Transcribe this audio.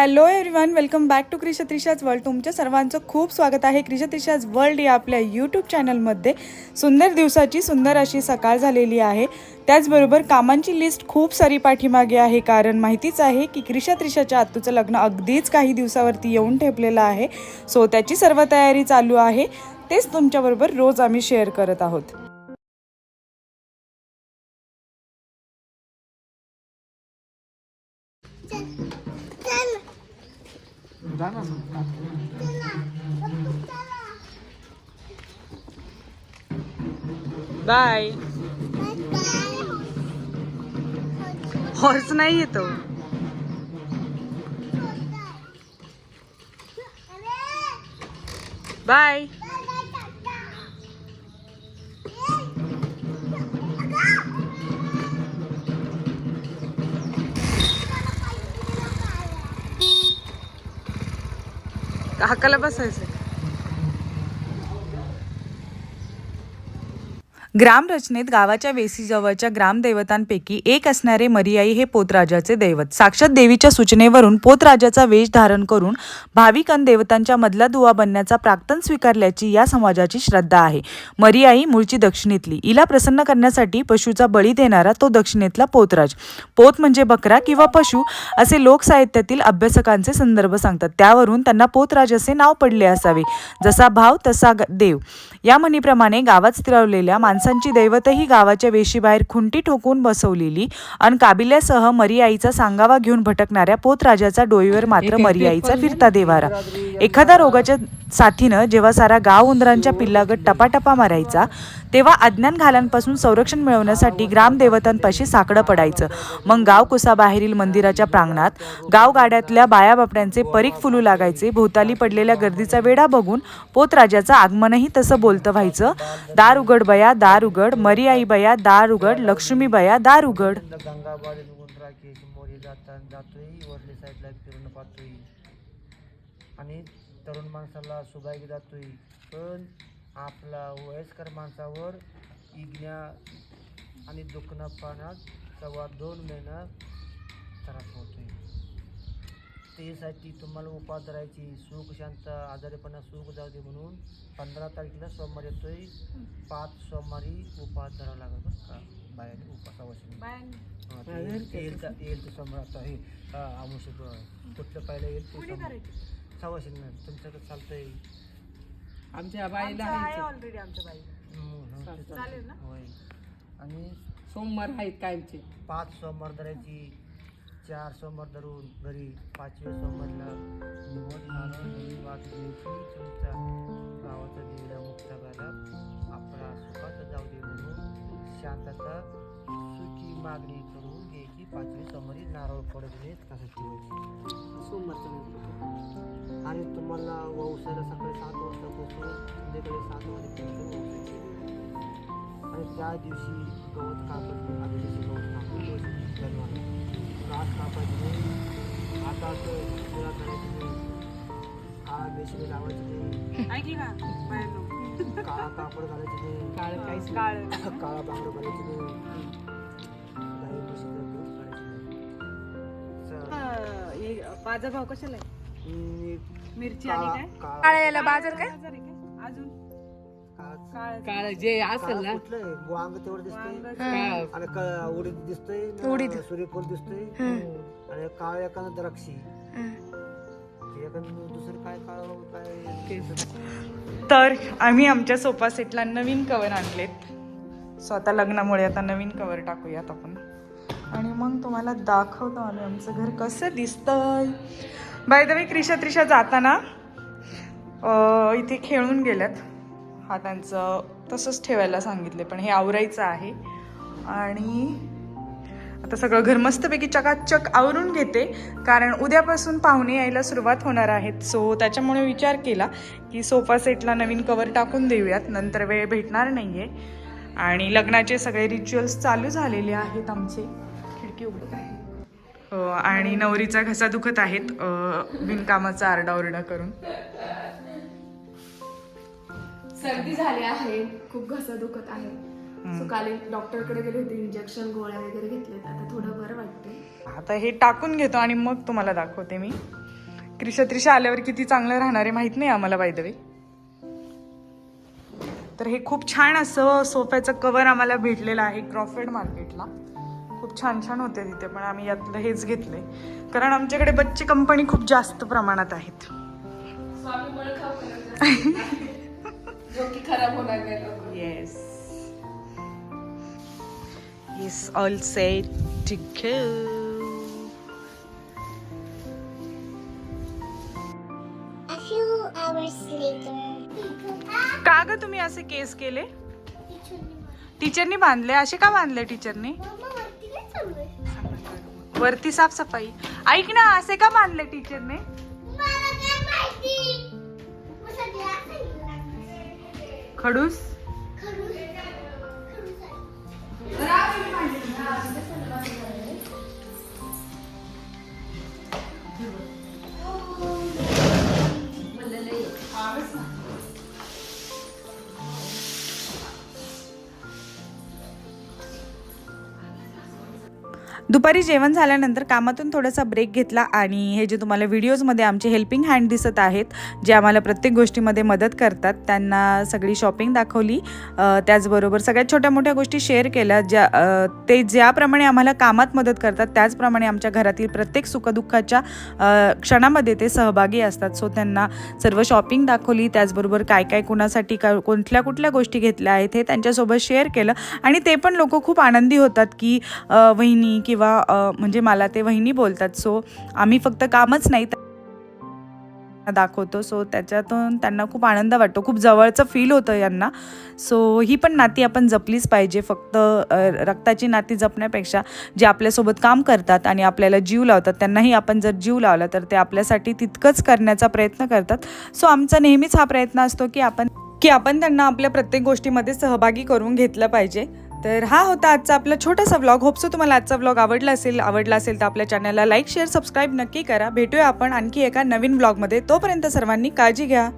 Hello everyone welcome back to क्रिशत्रिशाज world तुमच्या सर्वांचं खूप स्वागत आहे. क्रिशा त्रिशाज वर्ल्ड या आपल्या यूट्यूब चॅनलमध्ये सुंदर दिवसाची सुंदर अशी सकाळ झालेली आहे. त्याचबरोबर कामांची लिस्ट खूप सारी पाठीमागे आहे. कारण माहितीच आहे की क्रिशा त्रिशाच्या आत्तूचं लग्न अगदीच काही दिवसावरती येऊन ठेपलेलं आहे. सो त्याची सर्व तयारी चालू आहे. तेच तुमच्याबरोबर रोज आम्ही शेअर करत आहोत. बाय हॉर्स नाही येतो बाय हाकाला बसायचं ग्रामरचनेत गावाच्या वेसीजवळच्या ग्रामदैवतांपैकी एक असणारे मरियाई हे पोतराजाचे दैवत. साक्षात देवीच्या सूचनेवरून पोतराजाचा वेश धारण करून भाविकां देवतांच्या मधला दुवा बनण्याचा प्राक्तन स्वीकारल्याची या समाजाची श्रद्धा आहे. मरियाई मूळची दक्षिणेतली. इला प्रसन्न करण्यासाठी पशुचा बळी देणारा तो दक्षिणेतला पोतराज. पोत म्हणजे बकरा किंवा पशु असे लोकसाहित्यातील अभ्यासकांचे संदर्भ सांगतात. त्यावरून त्यांना पोतराज असे नाव पडले असावे. जसा भाव तसा ग- देव. या म्हणीप्रमाणे गावात स्थिरवलेल्या माणसांची दैवतही गावाच्या वेशीबाहेर खुंटी ठोकून बसवलेली अन काबिल्यासह मरियाईचा सांगावा घेऊन भटकणाऱ्या पोतराजाचा डोईवर मात्र मरियाईचा फिरता देवारा. एखाद्या रोगाच्या साथीनं जेव्हा सारा गाव उंदरांच्या पिल्लागत टपाटपा मारायचा तेव्हा अज्ञान घालांपासून संरक्षण मिळवण्यासाठी ग्रामदेवतांपाशी साकडं पडायचं. मग गाव कुसाबाहेरील मंदिराच्या प्रांगणात गावगाड्यातल्या बायाबापड्यांचे बाया बापड्यांचे परीख फुलू लागायचे. भोवताली पडलेल्या गर्दीचा वेढा बघून पोतराजाचं आगमनही तसं बोलतं व्हायचं. दार उघड बया दार उघड मरी आई बया दार उघड लक्ष्मी बया दार उघड आणि तरुण माणसाला सुबाईक जातोय. पण आपला वयस्कर माणसावर इग्न्या आणि दुखणं पाण्यात सव्वा दोन महिना त्रास होतोय. त्यासाठी तुम्हाला उपास धरायची सुख शांत आजारीपणा सुख जाऊ दे म्हणून पंधरा तारखेला सोमवार येतोय. पाच सोमवारी उपास धरावा लागेल बरं का? बायाने उपासावशी हा, ते येईल- ते सोमवार आता हे आमुष कुठलं पहिलं येईल ते सवाशीन तुमच्याकडे चालतंय. आमच्या बाईला आहे ऑलरेडी आमच्या बाई हम्म, हं, ते चालेल ना? होय. आणि सोमवार आहेत कायमचे पाच सोमवार धरायची चार सोमवार धरून घरी पाचव्या सोमवारला निवड नारळ वाट द्यायची तुमच्या गावाचा देवड्या मुक्ता घाला आपला सुखात जाऊ दे म्हणून शांतता सुखी मागणी करून घ्यायची पाचवी सोमवारी नारळ पडत नाही कसं ठेवायची सोमवारचं आणि तुम्हाला वौसाला सकाळी सात वाजता पोहोचून संध्याकाळी सात वाजेपर्यंत आणि त्या दिवशी गवत कापायचे आदल्या दिवशी गवत कापायचे जन्माला घास कापायचे नाही. हातात गोळा करायचे नाही काळा बेसवे लावायचे नाही. ऐकली ना काळा कापड घालायचे नाही. काळ काहीच काळ. काळा बांगडं घालायचे नाही. गाई म्हशीचं दूध काढायचं नाही. च- माझा भाव कशाला आहे? मिरची काळा- आणि काय? काळा- काळ्याला बाजार काय? अजून? काळा- काळ काळ जे असेल काळा ना कुठलं आहे? वांग तेवढं दिसतंय. काळ आणि क- उडीद दिसतंय. न सूर्यफूल दिसतंय. आणि काळ एखादं द्राक्षी. एखादं दुसरं काय काळ काय तर आम्ही आमच्या सोफा सेटला नवीन कवर आणलेत. सो आता लग्नामुळे आता नवीन कवर टाकूयात आपण. आणि मग तुम्हाला दाखवतो आम्ही आमचं घर कसं दिसतंय. By the way Krisha Trisha जाताना इथे खेळून गेल्यात. हा त्यांचं तसंच ठेवायला सांगितले पण हे आवरायचं आहे. आणि आता सगळं घर मस्तपैकी चकाचक आवरून घेते. कारण उद्यापासून पाहुणे यायला सुरुवात होणार आहेत. सो त्याच्यामुळे विचार केला की सोफा सेटला नवीन कवर टाकून देऊयात. नंतर वेळ भेटणार नाही आहे आणि लग्नाचे सगळे रिच्युअल्स चालू झालेले आहेत आमचे. खिडकी उघडत आहे. आणि नवरीचा घसा दुखत आहेत. बिनकामाचा आरडाओरडा करून. सर्दी झाली आहे. खूप घसा दुखत आहे. सो काल डॉक्टरकडे गेले होते इंजेक्शन गोळ्या वगैरे घेतलेत आता थोडं बरं वाटते आता हे टाकून घेतो आणि मग तुम्हाला दाखवते मी. त्रिशा त्रिशा आल्यावर किती चांगलं राहणार आहे माहीत नाही आम्हाला बाय द वे तर हे खूप छान असं सोफ्याचं कवर आम्हाला भेटलेलं आहे क्रॉफेड मार्केटला खूप छान छान होते तिथे पण आम्ही यातलं हेच घेतलंय. कारण आमच्याकडे बच्चे कंपनी खूप जास्त प्रमाणात आहेत. Swami yes all set to go A few hours later, का ग तुम्ही असे केस केले? टीचरनी बांधले. असे का बांधले टीचरनी? वरती साफसफाई. ऐक ना असे का बांधले टीचरने? खडूस? Harvest दुपारी जेवण झाल्यानंतर कामातून थोडासा ब्रेक घेतला आणि हे जे तुम्हाला व्हिडिओजमध्ये आमचे हेल्पिंग हँड दिसत आहेत जे आम्हाला प्रत्येक गोष्टीमध्ये मदत करतात त्यांना सगळी शॉपिंग दाखवली. त्याचबरोबर सगळ्यात छोट्या मोठ्या गोष्टी शेअर केल्या ज्या ते ज्याप्रमाणे आम्हाला कामात मदत करतात त्याचप्रमाणे आमच्या घरातील प्रत्येक सुखदुःखाच्या क्षणामध्ये ते सहभागी असतात. सो त्यांना सर्व शॉपिंग दाखवली त्याचबरोबर काय काय कुणासाठी का कुठल्या कुठल्या गोष्टी घेतल्या आहेत हे त्यांच्यासोबत शेअर केलं. आणि ते पण लोक खूप आनंदी होतात की वहिनी किंवा किंवा म्हणजे मला ते वहिनी बोलतात. सो आम्ही फक्त कामच नाही दाखवतो. सो त्याच्यातून त्यांना खूप आनंद वाटतो. खूप जवळचं फील होतं यांना. सो ही पण नाती आपण जपलीच पाहिजे. फक्त रक्ताची नाती जपण्यापेक्षा जे आपल्यासोबत काम करतात आणि आपल्याला जीव लावतात त्यांनाही आपण जर जीव लावला तर ते आपल्यासाठी तितकंच करण्याचा प्रयत्न करतात. सो आमचा नेहमीच हा प्रयत्न असतो की आपण की आपण त्यांना आपल्या प्रत्येक गोष्टीमध्ये सहभागी करून घेतलं पाहिजे. तर हा होता आजचा आपला छोटासा व्लॉग होपसो तुम्हाला आजचा व्लॉग आवडला असेल. आवडला असेल तर आपल्या चॅनलला लाईक शेअर सबस्क्राईब नक्की करा. भेटूया आपण आणखी एका नवीन व्लॉगमध्ये तोपर्यंत सर्वांनी काळजी घ्या.